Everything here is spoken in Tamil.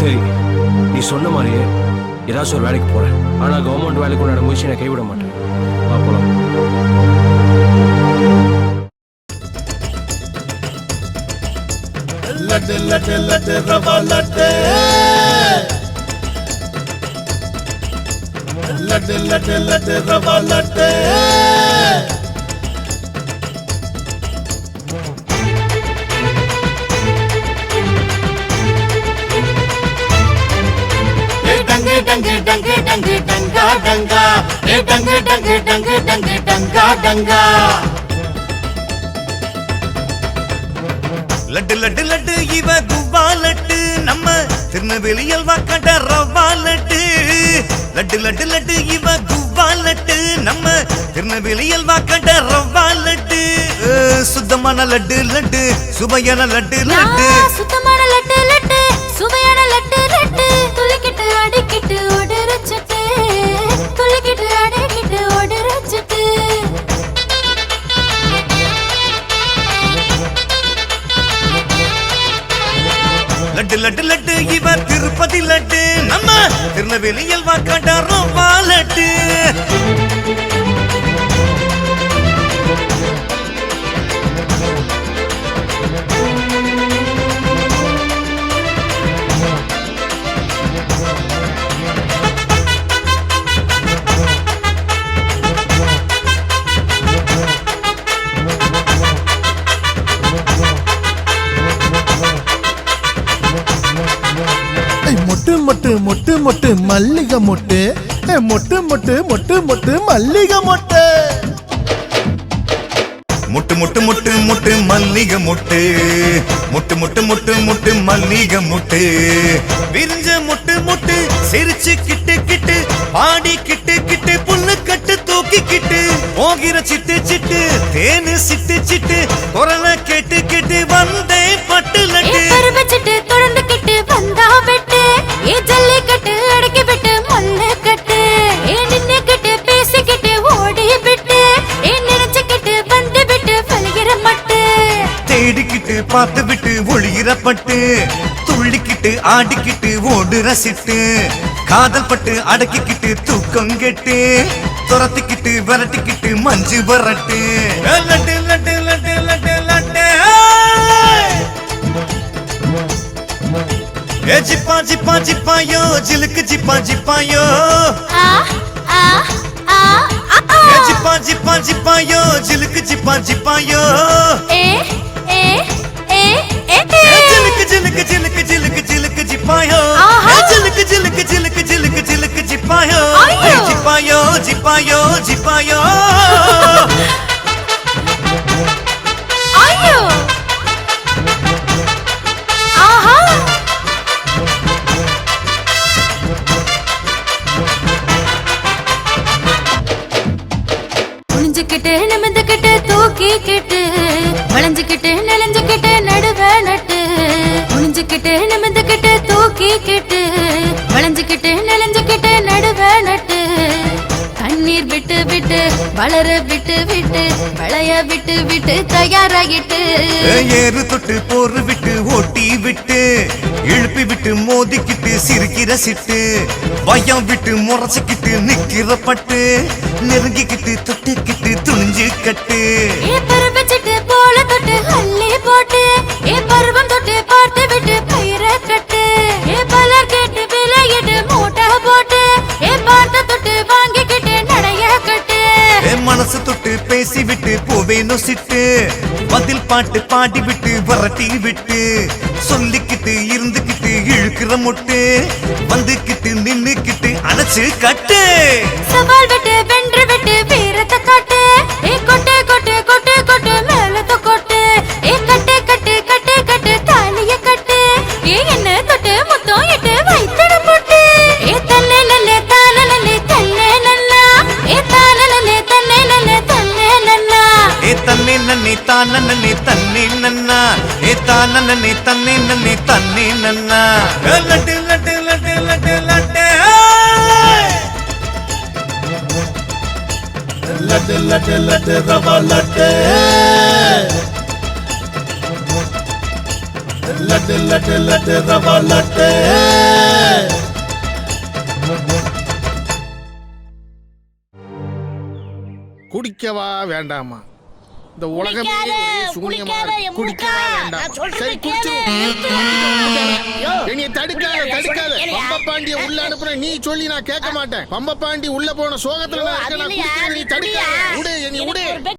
சரி நீ சொன்ன மாதிரியே ஏதாச்சும் ஒரு வேலைக்கு போறேன். ஆனா கவர்மெண்ட் வேலைக்கு உன்னோட முயற்சி நான் கைவிட மாட்டேன். வா போலாம். லட்டு லட்டு லட்டு ரவா லட்டு லட்டு லட்டு லட்டு ரவா லட்டு டங்கு டங்கு டங்கு டங்கு டங்கா. ஏ டங்கு டங்கு டங்கு டங்கு டங்கா டங்கா. லட்டு லட்டு லட்டு இவ குவா லட்டு. நம்ம திருநெல்வேலியல் வாக்காட்ட ரவா லட்டு. லட்டு லட்டு லட்டு இவ குவா லட்டு. நம்ம திருநெல்வேலியல் வாக்காட்ட ரவா லட்டு. சுத்தமான லட்டு லட்டு. சுவையான லட்டு லட்டு. சுத்தமான லட்டு லட்டு லட்டு இவ திருப்பதி லட்டு. நம்ம திருநெல்வேலியில் வாக்காட்டாரோ வாலட்டு மொட்டு மொட்டு மல்லிகை மொட்டு மொட்டு மொட்டு மொட்டு மொட்டு மல்லிகை மொட்டு முட்டு முட்டு முட்டு முட்டு மல்லிகை முட்டு முட்டு முட்டு முட்டு முட்டு மல்லிகை முட்டு விரிஞ்ச முட்டு முட்டு சிரிச்சு கிட்டு கிட்டு பாடி கிட்டு கிட்டு புல்லு கட்டு தூக்கி கிட்டு போகிற சிட்டு சிட்டு தேனு சிட்டு சிட்டு குரலை பார்த்து விட்டு ஒளிகிற பட்டு துள்ளிக்கிட்டு ஆடிக்கிட்டு ஓடுற சிட்டு காதல் பட்டு அடக்கிக்கிட்டு தூக்கம் கெட்டு துரத்திக்கிட்டு விரட்டிக்கிட்டு மஞ்சு வரட்டு. லட்டு லட்டு லட்டு லட்டு லட்டு. ஏ ஜிப்பா ஜிப்பா ஜிப்பாயோ ஜிலுக்கு ஜிப்பா ஜிப்பாயோ. ஜிப்பா ஜிப்பா ஜிப்பாயோ ஜிலுக்கு ஜிப்பா ஜிப்பாயோ. ஏ குனிஞ்சுக்கிட்டு நிமிந்துக்கிட்டு தூக்கிக்கிட்டு வளைஞ்சுக்கிட்டு நெளிஞ்சுக்கிட்டு நடுவ நட்டு குனிஞ்சுக்கிட்டு நிமிந்துக்கிட்டு தூக்கிக்கிட்டு வளைஞ்சுக்கிட்டு நெளிஞ்சுக்கிட்டு நடுவ நட்டு. கண்ணீர் விட்டு விட்டு வளர விட்டு விட்டு வளைய விட்டு விட்டு தயாராகிட்டு ஏறு தொட்டு போர் விட்டு ஓட்டி விட்டு இழுப்பி விட்டு மோதிக்கிட்டு சிரிக்கிற சிட்டு பயம் விட்டு முறைச்சிக்கிட்டு நிக்கிற பட்டு நெருங்கிக்கிட்டு தொட்டிக்கிட்டு துணிஞ்சு கட்டு. விட்டு சிட்டு பதில் பாட்டு பாடி விட்டு வரட்டி விட்டு சொல்லிக்கிட்டு இருந்துக்கிட்டு இழுக்கிற முட்டு வந்துக்கிட்டு நின்னுக்கிட்டு அணைச்சு கட்டு. சவால் விட்டு வென்று விட்டு வீரத்தை காட்டு. நன்னே நன்னி தண்ணி நன்னா. லட்டு லட்டு லட்டு லட்டு லட்டு லட்டு லட்டு லட்டு ரவா லட்டு. லட்டு லட்டு லட்டு ரவா லட்டு. குடிக்கவா வேண்டாமா? இந்த உலகமே சூன்யமா மூக்கா. வேண்டாம். சரி. குடிச்சிருவோம் என்னைய தடுக்காத தடுக்காத. பம்ப பாண்டிய உள்ள அனுப்புற நீ சொல்லி நான் கேட்க மாட்டேன். பம்ப பாண்டி உள்ள போன சோகத்துல நான் இருக்கேன். நான் குடிக்கிறேன், நீ தடுக்காத. உடு என்னை உடு.